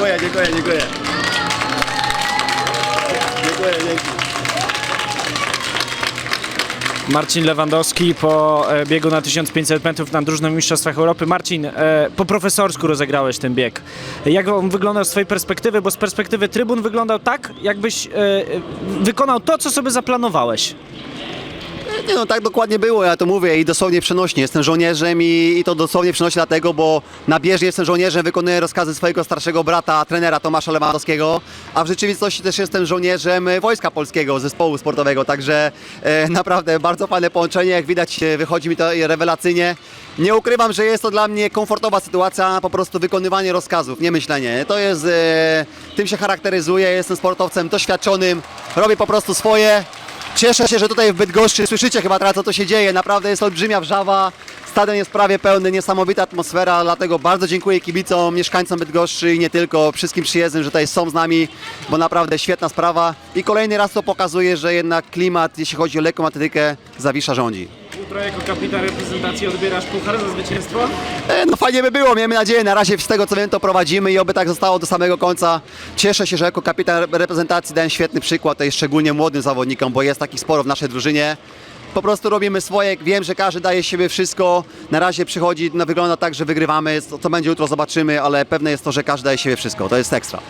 Dziękuję, dziękuję, dziękuję. Dziękuję, dzięki. Marcin Lewandowski po e, biegu na 1500 metrów na drużnym mistrzostwach Europy. Marcin, e, po profesorsku rozegrałeś ten bieg. Jak on wyglądał z twojej perspektywy? Bo z perspektywy trybun wyglądał tak, jakbyś e, wykonał to, co sobie zaplanowałeś. Nie no, tak dokładnie było, ja to mówię i dosłownie przenośnie. Jestem żołnierzem i, i to dosłownie przenosi dlatego, bo na bieżni jestem żołnierzem, wykonuję rozkazy swojego starszego brata, trenera Tomasza Lewandowskiego, a w rzeczywistości też jestem żołnierzem Wojska Polskiego, zespołu sportowego, także e, naprawdę bardzo fajne połączenie, jak widać e, wychodzi mi to rewelacyjnie. Nie ukrywam, że jest to dla mnie komfortowa sytuacja, po prostu wykonywanie rozkazów, nie myślenie. To jest, e, tym się charakteryzuję, jestem sportowcem doświadczonym, robię po prostu swoje, Cieszę się, że tutaj w Bydgoszczy słyszycie chyba teraz co to się dzieje. Naprawdę jest olbrzymia wrzawa. Stadion jest prawie pełny, niesamowita atmosfera, dlatego bardzo dziękuję kibicom, mieszkańcom Bydgoszczy i nie tylko, wszystkim przyjezdnym, że tutaj są z nami, bo naprawdę świetna sprawa. I kolejny raz to pokazuje, że jednak klimat, jeśli chodzi o lekką atletykę, Zawisza rządzi. Jutro jako kapitan reprezentacji odbierasz puchar za zwycięstwo? E, No fajnie by było, miejmy nadzieję, na razie z tego co wiem to prowadzimy i oby tak zostało do samego końca. Cieszę się, że jako kapitan reprezentacji dałem świetny przykład tutaj szczególnie młodym zawodnikom, bo jest takich sporo w naszej drużynie. Po prostu robimy swoje, wiem, że każdy daje z siebie wszystko. Na razie przychodzi, no wygląda tak, że wygrywamy, co co będzie jutro zobaczymy, ale pewne jest to, że każdy daje z siebie wszystko, to jest ekstra.